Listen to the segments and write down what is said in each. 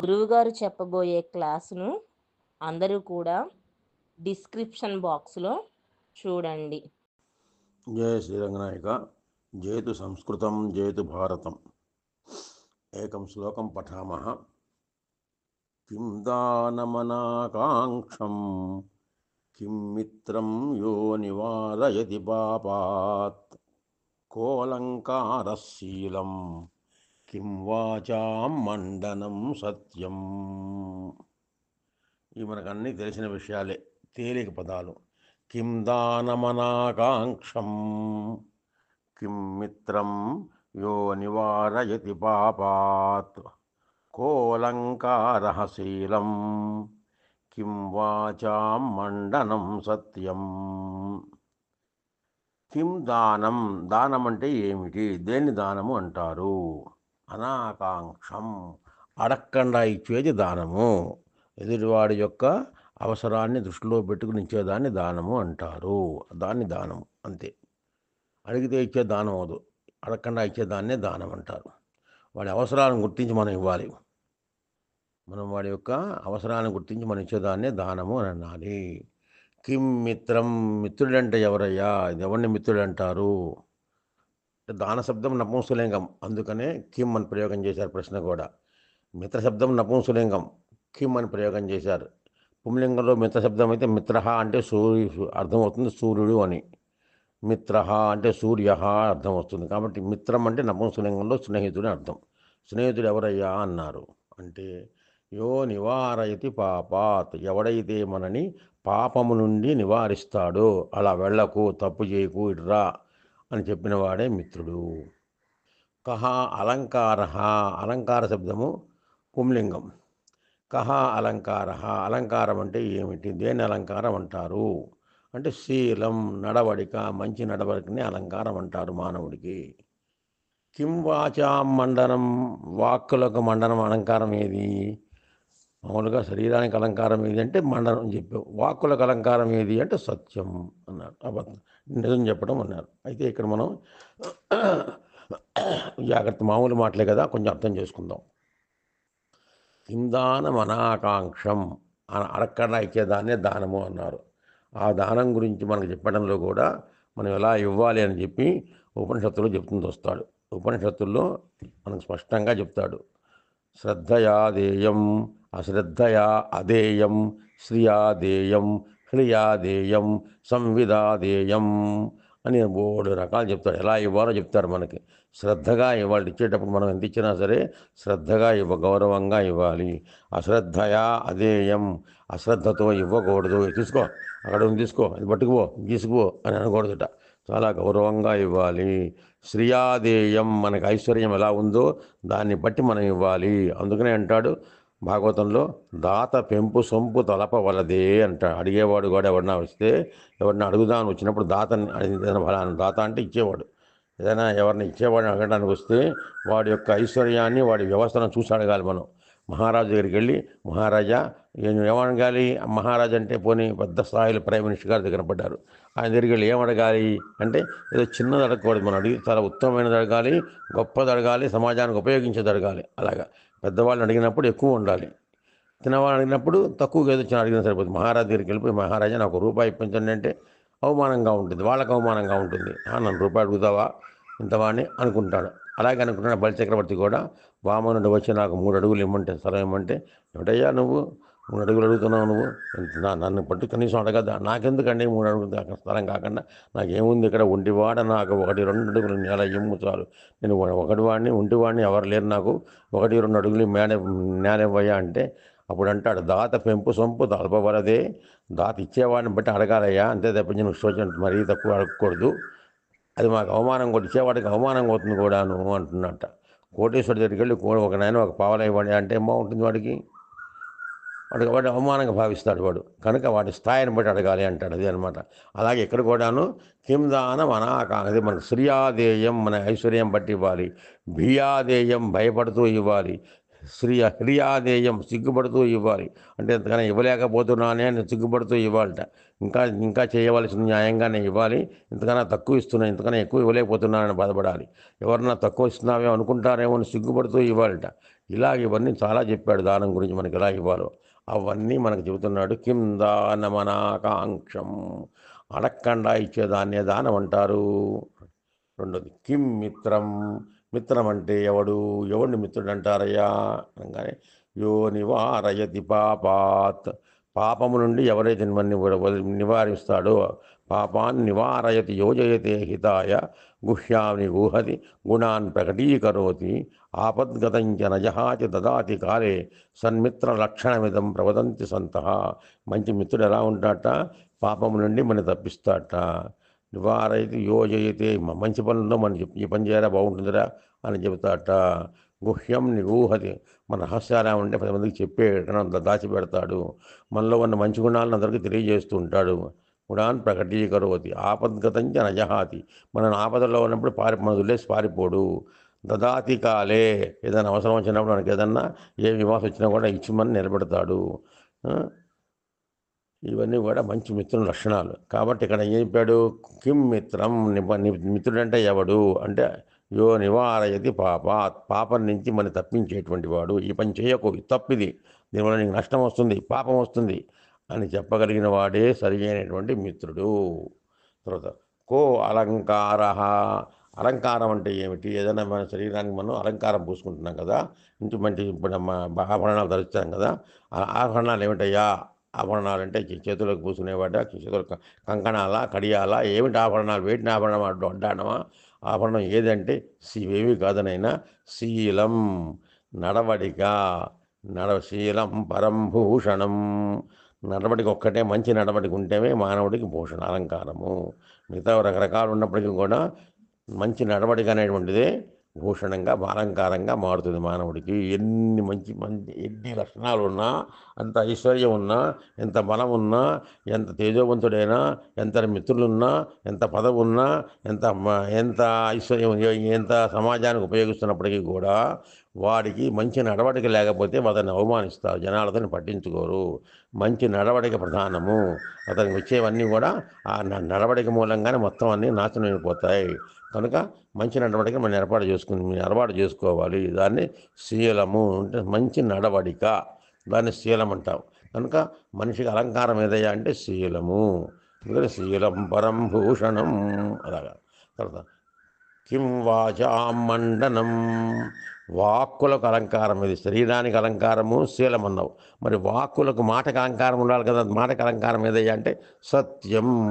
గురువుగారు చెప్పబోయే క్లాసును అందరూ కూడా డిస్క్రిప్షన్ బాక్స్లో చూడండి. జయ శ్రీరంగనాయక. జయతు సంస్కృతం జయతు భారతం. ఏకం శ్లోకం పఠామः. కిం దానమనాకాంక్షం? కిం మిత్రం యో నివారయతి పాపాత్? కోలంకారశీలం కిం వాచాం మండనం సత్యం ఇవి మనకు అన్నీ తెలిసిన విషయాలే తేలిక పదాలు. కిం దానమనాకాంక్షం కిం మిత్రం యో నివారయతి పాపాత్ కోలంకారహశీలం కిం వాచాం మండనం సత్యం। కిం దానం దానం అంటే ఏమిటి? దేన్ని దానము అంటారు? అనాకాంక్షం అడక్కండా ఇచ్చేది దానము. ఎదుటివాడి యొక్క అవసరాన్ని దృష్టిలో పెట్టుకుని ఇచ్చేదాన్ని దానము అంటారు. దాన్ని దానము అంతే. అడిగితే ఇచ్చే దానం అవదు. అడగకుండా ఇచ్చేదాన్నే దానం అంటారు. వాడి అవసరాలను గుర్తించి మనం ఇవ్వాలి. మనం వాడి యొక్క అవసరాలను గుర్తించి మనం ఇచ్చేదాన్నే దానము అని అనాలి. కిం మిత్రం మిత్రుడంటే ఎవరయ్యా? ఇది ఎవరిని మిత్రుడు అంటారు? దాన శబ్దం నపుంసలింగం అందుకనే కిమ్ అని ప్రయోగం చేశారు ప్రశ్న కూడా. మిత్ర శబ్దం నపుంసలింగం కిమ్ అని ప్రయోగం చేశారు. పుంలింగంలో మిత్ర శబ్దం అయితే మిత్ర అంటే సూర్యు అర్థమవుతుంది సూర్యుడు అని. మిత్ర అంటే సూర్య అర్థం వస్తుంది. కాబట్టి మిత్రం అంటే నపుంసలింగంలో స్నేహితుడు అర్థం. స్నేహితుడు ఎవరయ్యా అన్నారు. అంటే యో నివారయతి పాపాత్ ఎవడైతే మనని పాపము నుండి నివారిస్తాడో అలా వెళ్ళకు తప్పు చేయకు ఇటురా అని చెప్పిన వాడే మిత్రుడు. కహ అలంకార అలంకార శబ్దము పుంలింగం. కహ అలంకార అలంకారం అంటే ఏమిటి? దేని అలంకారం అంటారు? అంటే శీలం నడవడిక మంచి నడవడికని అలంకారం అంటారు మానవుడికి. కిం వాచాం మండనం వాక్కులకు మండనం అలంకారం ఏది? మామూలుగా శరీరానికి అలంకారం ఏది అంటే మండనం చెప్పావు. వాక్కులకు అలంకారం ఏది అంటే సత్యం అన్నారు. అబద్ధం. నిజం చెప్పడం అన్నారు. అయితే ఇక్కడ మనం జాగ్రత్త మామూలు మాటలే కదా కొంచెం అర్థం చేసుకుందాం. కిందానం అనాకాంక్షం అడక్కడ ఇచ్చేదాన్నే దానము అన్నారు. ఆ దానం గురించి మనకు చెప్పడంలో కూడా మనం ఎలా ఇవ్వాలి అని చెప్పి ఉపనిషత్తులో చెప్తుంది వస్తాడు. ఉపనిషత్తుల్లో మనకు స్పష్టంగా చెప్తాడు. శ్రద్ధయా దేయం అశ్రద్ధయా అదేయం శ్రియాదేయం హ్రియాదేయం సంవిధాదేయం అని మూడు రకాలు చెప్తాడు ఎలా ఇవ్వాలో చెప్తారు మనకి. శ్రద్ధగా ఇవ్వాలి. ఇచ్చేటప్పుడు మనం ఎంత ఇచ్చినా సరే శ్రద్ధగా ఇవ్వ గౌరవంగా ఇవ్వాలి. అశ్రద్ధయా అదేయం అశ్రద్ధతో ఇవ్వకూడదు. తీసుకో. అక్కడ ఉంది తీసుకో. అది పట్టుకుపో. తీసుకుపో అని అనకూడదుట. చాలా గౌరవంగా ఇవ్వాలి. శ్రియాదేయం మనకి ఐశ్వర్యం ఎలా ఉందో దాన్ని బట్టి మనం ఇవ్వాలి. అందుకనే అంటాడు భాగవతంలో దాత పెంపు సొంపు తలప వలదే అంట. అడిగేవాడు కూడా ఎవరన్నా వస్తే ఎవరిని అడుగుదామని వచ్చినప్పుడు దాతని ఏదైనా దాత అంటే ఇచ్చేవాడు. ఏదైనా ఎవరిని ఇచ్చేవాడిని అడగడానికి వస్తే వాడి యొక్క ఐశ్వర్యాన్ని వాడి వ్యవస్థను చూసి అడగాలి మనం. మహారాజు దగ్గరికి వెళ్ళి మహారాజా నేను ఏమడగాలి? మహారాజు అంటే పోనీ పెద్ద స్థాయిలో ప్రైమ్ మినిస్టర్ గారు దగ్గర పడ్డారు. ఆయన దగ్గరికి వెళ్ళి ఏమడగాలి? అంటే ఏదో చిన్నది అడగకూడదు. మనం అడిగి చాలా ఉత్తమమైనది అడగాలి గొప్పది అడగాలి సమాజానికి ఉపయోగించేది అడగాలి. అలాగా. పెద్దవాళ్ళని అడిగినప్పుడు ఎక్కువ ఉండాలి. తినవాళ్ళు అడిగినప్పుడు తక్కువగా ఏదో చిన్న అడిగినా సరిపోతుంది. మహారాజు దగ్గరికి వెళ్ళిపోయి మహారాజా నాకు రూపాయి ఇప్పించండి అంటే అవమానంగా ఉంటుంది. వాళ్ళకు అవమానంగా ఉంటుంది. నన్ను రూపాయి అడుగుతావా? ఇంతవాడిని అనుకుంటాడు. అలాగే అనుకున్న బలిచక్రవర్తి కూడా వామనుడు వచ్చి నాకు మూడు అడుగులు ఇమ్మంటే స్థలం ఇమ్మంటే ఏమిటయ్యా నువ్వు? మూడు అడుగులు అడుగుతున్నావు నువ్వు? నా నన్ను పట్టు కనీసం అడగద్దా? నాకెందుకండి మూడు అడుగులు స్థలం కాకుండా నాకేముంది ఇక్కడ? ఒంటివాడ నాకు ఒకటి రెండు అడుగులు నేల ఇమ్ము చాలు. నేను ఒకటి వాడిని ఒంటివాడిని ఎవరు లేరు నాకు. ఒకటి రెండు అడుగులు మేడ నేలవ్వయ్యా అంటే అప్పుడు అంటాడు దాత పెంపు సొంపు తలపవలదే. దాత ఇచ్చేవాడిని బట్టి అడగాలయ్యా. అంతే తప్పించి నువ్వు సోచన మరీ తక్కువ అడగకూడదు. అది మాకు అవమానం కూడా ఇచ్చేవాడికి అవమానం అవుతుంది కూడాను అంటున్నట్ట. కోటేశ్వరి దగ్గరికి వెళ్ళి ఒక నాయన ఒక పావల ఇవ్వండి అంటే బాగుంటుంది వాడికి. వాడికి వాడు అవమానంగా భావిస్తాడు వాడు. కనుక వాడి స్థాయిని బట్టి అడగాలి అంటాడు. అది అనమాట. అలాగే ఇక్కడ కూడాను కిందానం అనాకా అది మనకు శ్రియాదేయం మన ఐశ్వర్యం బట్టి ఇవ్వాలి. భియాదేయం భయపడుతూ ఇవ్వాలి. శ్రీ హ్రియాదేయం సిగ్గుపడుతూ ఇవ్వాలి. అంటే ఎంతకన్నా ఇవ్వలేకపోతున్నానే అని సిగ్గుపడుతూ ఇవ్వాలట. ఇంకా ఇంకా చేయవలసిన న్యాయంగానే ఇవ్వాలి. ఇంతకన్నా తక్కువ ఇస్తున్నా ఇంతకన్నా ఎక్కువ ఇవ్వలేకపోతున్నానని బాధపడాలి. ఎవరన్నా తక్కువ ఇస్తున్నామే అనుకుంటారేమో అని సిగ్గుపడుతూ ఇవ్వాలట. ఇలా ఇవన్నీ చాలా చెప్పాడు దానం గురించి మనకి ఎలా ఇవ్వాలో. అవన్నీ మనకు చెబుతున్నాడు కిం దానమనాకాంక్షం. అడక్కండా ఇచ్చేదాన్నే దానం అంటారు. రెండోది కిం మిత్రం. మిత్రం అంటే ఎవడు? ఎవడిని మిత్రుడు అంటారయ్యా అనగానే యో నివారయతి పాపాత్. పాపము నుండి ఎవరైతే మనని నివారిస్తాడో పాపాన్ని నివారయతి యోజయతే హితాయ. గుహ్యాన్ని గుహతి గుణాన్ ప్రకటీకరోతి. ఆపద్గతంచ నజహాచి దదాతి కాలే. సన్మిత్ర లక్షణమిదం ప్రవదంతి సంత. మంచి మిత్రుడు ఎలా ఉంటాట పాపము నుండి మన తప్పిస్తాట నివారైతే యోజయితే. మంచి పనుల్లో మనం ఈ పని చేయరా బాగుంటుందిరా అని చెబుతాట. గుహ్యం నిగూహతి మన రహస్యాలు ఉంటే పది మందికి చెప్పేటను దాచిపెడతాడు. మనలో ఉన్న మంచి గుణాలను అందరికీ తెలియజేస్తూ ఉంటాడు. గుణాన్ని ప్రకటీకరోతి. ఆపద్గతంచ నజహాతి. మనం ఆపదలో ఉన్నప్పుడు పారి మన వదిలేసి పారిపోడు. దదాతి కాలే. ఏదైనా అవసరం వచ్చినప్పుడు మనకి ఏదన్నా ఏ వివాసం వచ్చినా కూడా ఇచ్చిమని నిలబెడతాడు. ఇవన్నీ కూడా మంచి మిత్రుని లక్షణాలు. కాబట్టి ఇక్కడ ఏం చెప్పాడు? కిం మిత్రం ని- మిత్రుడంటే ఎవడు? అంటే యో నివారయతి పాప పాపం నుంచి మన తప్పించేటువంటి వాడు. ఈ పని చేయకు తప్పిది. దీనివల్ల నీకు నష్టం వస్తుంది పాపం వస్తుంది అని చెప్పగలిగిన వాడే సరి అయినటువంటి మిత్రుడు. తర్వాత కో అలంకార. అలంకారం అంటే ఏమిటి? ఏదైనా మన శరీరానికి మనం అలంకారం పూసుకుంటున్నాం కదా ఇంటి మంచి ఆభరణాలు ధరిస్తాం కదా ఆ ఆభరణాలు ఏమిటయ్యా? ఆభరణాలు అంటే చేతులకు పూసుకునేవాడా చేతులకు కంకణాల కడియాల ఏమిటి ఆభరణాలు? వేటిని ఆభరణం అడ్డానమా ఆభరణం ఏదంటే ఇవేవి కాదనైనా శీలం నడవడిక నడ శీలం పరంభూషణం నడవడికి ఒక్కటే మంచి నడవడిక ఉంటేనే మానవుడికి భూషణ అలంకారము. మిగతా రకరకాలు ఉన్నప్పటికీ కూడా మంచి నడవడిక అనేటువంటిదే భూషణంగా అలంకారంగా మారుతుంది మానవుడికి. ఎన్ని మంచి మంచి ఎన్ని లక్షణాలు ఉన్నా అంత ఐశ్వర్యం ఉన్నా ఎంత బలం ఉన్నా ఎంత తేజోవంతుడైనా ఎంత మిత్రులున్నా ఎంత పదవి ఉన్నా ఎంత మ- ఎంత ఐశ్వర్యం ఎంత సమాజానికి ఉపయోగిస్తున్నప్పటికీ కూడా వాడికి మంచి నడవడిక లేకపోతే అతన్ని అవమానిస్తారు. జనాలు అతన్ని పట్టించుకోరు. మంచి నడవడిక ప్రధానము. అతనికి వచ్చేవన్నీ కూడా ఆ నడవడిక మూలంగానే మొత్తం అన్నీ నాశనం అయిపోతాయి. కనుక మంచి నడవడిక మనం ఏర్పాటు చేసుకుని అలవాటు చేసుకోవాలి. దాన్ని శీలము అంటే మంచి నడవడిక. దాన్ని శీలం అంటాం. కనుక మనిషికి అలంకారం ఏదయ్యా అంటే శీలము. ఎందుకంటే శీలం పరం భూషణం అలాగా. తర్వాత కిం వాచాం మండనం. వాక్కులకు అలంకారం ఇది. శరీరానికి అలంకారము శీలం అన్నావు. మరి వాక్కులకు మాటకు అలంకారం ఉండాలి కదా. మాటకు అలంకారం ఏదయ్యా అంటే సత్యం.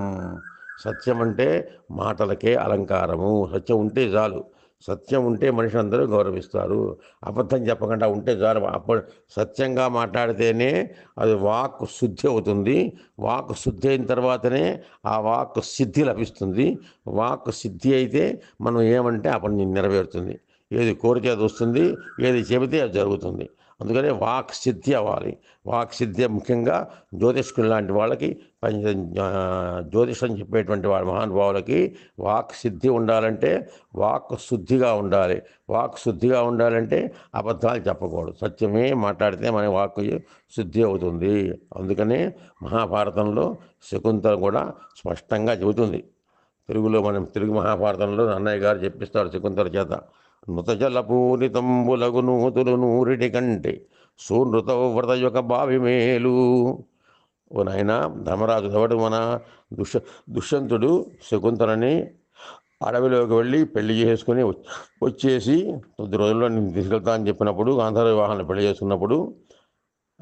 సత్యం అంటే మాటలకే అలంకారము. సత్యం ఉంటే చాలు. సత్యం ఉంటే మనిషి అందరూ గౌరవిస్తారు. అబద్ధం చెప్పకుండా ఉంటే చాలు. అప్పుడు సత్యంగా మాట్లాడితేనే అది వాక్ శుద్ధి అవుతుంది. వాక్ శుద్ధి అయిన తర్వాతనే ఆ వాక్ సిద్ధి లభిస్తుంది. వాక్ సిద్ధి అయితే మనం ఏమంటే ఆ పని నెరవేరుతుంది. ఏది కోరికే అది వస్తుంది. ఏది చెబితే అది జరుగుతుంది. అందుకనే వాక్ సిద్ధి అవ్వాలి. వాక్ సిద్ధి ముఖ్యంగా జ్యోతిష్కులు లాంటి వాళ్ళకి జ్యోతిషం చెప్పేటువంటి వాళ్ళ మహానుభావులకి వాక్ సిద్ధి ఉండాలంటే వాక్ శుద్ధిగా ఉండాలి. వాక్ శుద్ధిగా ఉండాలంటే అబద్ధాలు చెప్పకూడదు. సత్యమే మాట్లాడితే మన వాక్ శుద్ధి అవుతుంది. అందుకనే మహాభారతంలో శకుంతల కూడా స్పష్టంగా చెబుతుంది. తెలుగులో మనం తెలుగు మహాభారతంలో అన్నయ్య గారు చెప్పిస్తాడు శకుంతల చేత నృతజల పూరితంబులగు నూతులు నూరిటి కంటే సూనృత వ్రత యొక్క బావి మేలు ఓ నాయన ధర్మరాజు ఎవడు మన దుష్య దుష్యంతుడు శకుంతలని అడవిలోకి వెళ్ళి పెళ్ళి చేసుకుని వచ్చేసి కొద్ది రోజుల్లో నేను తీసుకెళ్తా అని చెప్పినప్పుడు గాంధర్వ వివాహాన్ని పెళ్ళి చేసుకున్నప్పుడు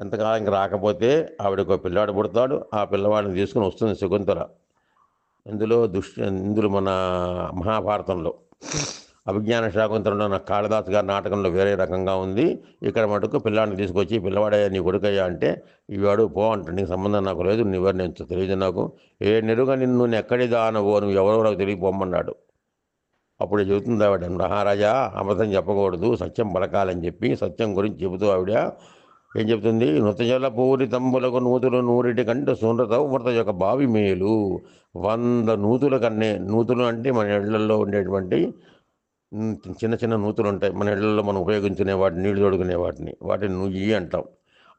ఎంతకాలం రాకపోతే ఆవిడకు ఒక పిల్లాడు పుడతాడు. ఆ పిల్లవాడిని తీసుకుని వస్తుంది శకుంతల. ఇందులో దుష్ ఇందులో మన మహాభారతంలో. అభిజ్ఞాన శాకుంతలంలో నా కాళిదాస్ గారి నాటకంలో వేరే రకంగా ఉంది. ఇక్కడ మటుకు పిల్లాడిని తీసుకొచ్చి పిల్లవాడయ్యా నీ కొడుకయ్యా అంటే ఇవాడు పో అంటాడు. నీకు సంబంధం నాకు లేదు నువ్వెవరు నేను తెలియదు నాకు. ఏ నిరుగ నిన్ను నేను ఎక్కడి దానవో నువ్వు ఎవరో నాకు తెలియపోమన్నాడు అప్పుడు చెబుతుంది ఆవిడ మహారాజా అమృతం చెప్పకూడదు సత్యం పలకాలని చెప్పి సత్యం గురించి చెబుతూ ఆవిడ ఏం చెప్తుంది నృతజల పూరి తంబులకు నూతులు నూరిటి కంటే సునృత యొక్క బావి మేలు. వంద నూతుల కన్నే నూతులు అంటే మన ఇళ్ళలో ఉండేటువంటి చిన్న చిన్న నూతులు ఉంటాయి మన ఇళ్ళల్లో మనం ఉపయోగించుకునే వాటిని నీళ్ళు తొడుకునే వాటిని. వాటిని నుయ్యి అంటాం.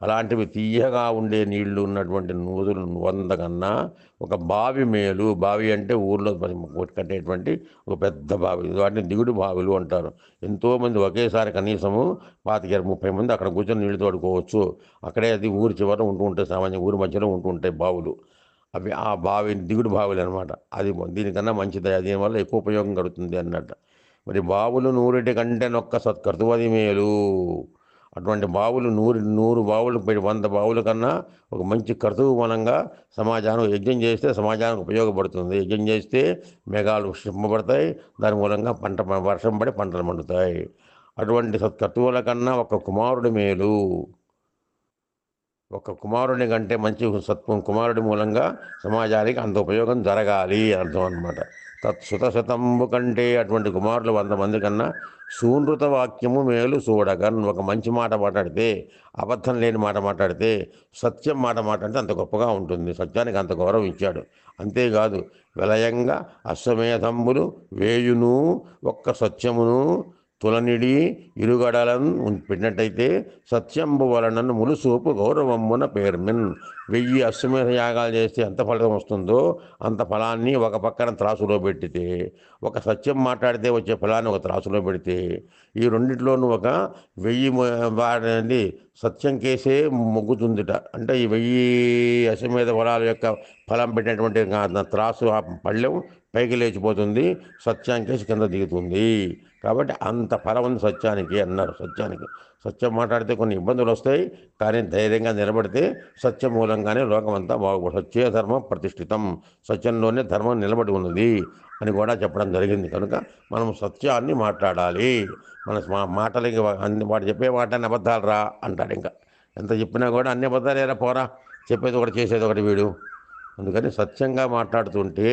అలాంటివి తీయగా ఉండే నీళ్ళు ఉన్నటువంటి నూతులు వంద కన్నా ఒక బావి మేలు. బావి అంటే ఊర్లో కట్టేటువంటి ఒక పెద్ద బావి. వాటిని దిగుడు బావిలు అంటారు. ఎంతోమంది ఒకేసారి కనీసము పాతిక ముప్పై మంది అక్కడ కూర్చొని నీళ్ళు తోడుకోవచ్చు. అక్కడే అది ఊరి చివర ఉంటూ ఉంటాయి సామాన్య ఊరి మధ్యలో ఉంటూ ఉంటాయి బావులు. అవి ఆ బావి దిగుడు బావులు అనమాట అది దీనికన్నా మంచిది. దీనివల్ల ఎక్కువ ఉపయోగం కలుగుతుంది అన్నట్టు. మరి బావులు నూరిటి కంటే నొక్క సత్కర్తువది మేలు. అటువంటి బావులు నూరు నూరు బావులు వంద బావుల కన్నా ఒక మంచి కర్తువు మూలంగా సమాజానికి యజ్ఞం చేస్తే సమాజానికి ఉపయోగపడుతుంది. యజ్ఞం చేస్తే మేఘాలు వర్షింపబడతాయి దాని మూలంగా పంట వర్షం పడి పంటలు పండుతాయి. అటువంటి సత్కర్తువుల కన్నా ఒక కుమారుడి మేలు. ఒక కుమారుడి కంటే మంచి సత్వం కుమారుడి మూలంగా సమాజానికి అంత ఉపయోగం జరగాలి అర్థం అనమాట తత్సుతశతంబు కంటే అటువంటి కుమారులు వంద మంది కన్నా సూనృత వాక్యము మేలు చూడగన్ ఒక మంచి మాట మాట్లాడితే అబద్ధం లేని మాట మాట్లాడితే సత్యం మాట మాట్లాడితే అంత గొప్పగా ఉంటుంది. సత్యానికి అంత గౌరవం ఇచ్చాడు. అంతేకాదు విలయంగా అశ్వమేధంబులు వేయును ఒక్క సత్యమును తులనిడి ఇరుగడలను పెట్టినట్టయితే సత్యంబు వలనను ములుసూపు గౌరవమ్మున పేర్మిన్ వెయ్యి అశ్వమేధ యాగాలు చేస్తే ఎంత ఫలితం వస్తుందో అంత ఫలాన్ని ఒక పక్కన త్రాసులో పెట్టితే ఒక సత్యం మాట్లాడితే వచ్చే ఫలాన్ని ఒక త్రాసులో పెడితే ఈ రెండిట్లోనూ ఒక వెయ్యి వాడి సత్యం కేసే మొగ్గుతుందిట. అంటే ఈ వెయ్యి అశ్వమేధ ఫలాల యొక్క ఫలం పెట్టినటువంటి త్రాసు ఆ పళ్ళెం పైకి లేచిపోతుంది సత్యం కింద దిగుతుంది. కాబట్టి అంత ఫలం ఉంది సత్యానికి అన్నారు. సత్యానికి సత్యం మాట్లాడితే కొన్ని ఇబ్బందులు వస్తాయి. కానీ ధైర్యంగా నిలబడితే సత్యం మూలంగానే లోకమంతా బాగుపడు. సత్య ధర్మం ప్రతిష్ఠితం. సత్యంలోనే ధర్మం నిలబడి ఉన్నది అని కూడా చెప్పడం జరిగింది. కనుక మనం సత్యాన్ని మాట్లాడాలి. మన మా మాటలకి అన్ని వాడు చెప్పే మాట అబద్ధాలు రా అంటాడు ఇంకా. ఎంత చెప్పినా కూడా అన్ని అబద్ధాలేరా పోరా. చెప్పేది ఒకటి చేసేది ఒకటి వీడు. అందుకని సత్యంగా మాట్లాడుతుంటే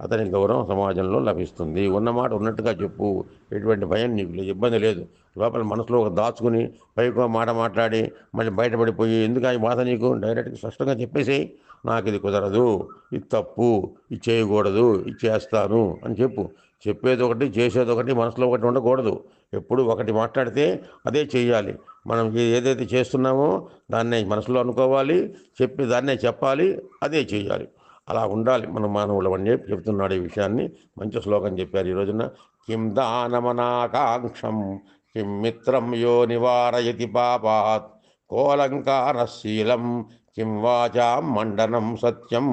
అతని గౌరవం సమాజంలో లభిస్తుంది. ఉన్నమాట ఉన్నట్టుగా చెప్పు. ఎటువంటి భయం నీకు లేదు ఇబ్బంది లేదు. లోపల మనసులో ఒక దాచుకుని పైకో మాట మాట్లాడి మళ్ళీ బయటపడిపోయి ఎందుకు ఆ బాధ నీకు? డైరెక్ట్గా స్పష్టంగా చెప్పేసి నాకు ఇది కుదరదు ఇది తప్పు ఇది చేయకూడదు ఇది చేస్తాను అని చెప్పు. చెప్పేది ఒకటి చేసేది ఒకటి మనసులో ఒకటి ఉండకూడదు. ఎప్పుడు ఒకటి మాట్లాడితే అదే చేయాలి. మనం ఏదైతే చేస్తున్నామో దాన్నే మనసులో అనుకోవాలి చెప్పి దాన్నే చెప్పాలి అదే చేయాలి. అలా ఉండాలి. మన మానవులు అని చెప్పి చెప్తున్నాడు ఈ విషయాన్ని. మంచి శ్లోకం చెప్పారు ఈ రోజున. కిం దానమనాకాంక్షం కిం మిత్రం యో నివారయతి పాపాత్ కోలంకారశీలం కిం వాచా మండనం సత్యం.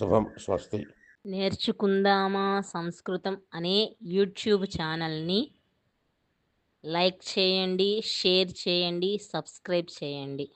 శుభం స్వస్తి. నేర్చుకుందామా సంస్కృతం అనే యూట్యూబ్ ఛానల్ని లైక్ చేయండి షేర్ చేయండి సబ్స్క్రైబ్ చేయండి.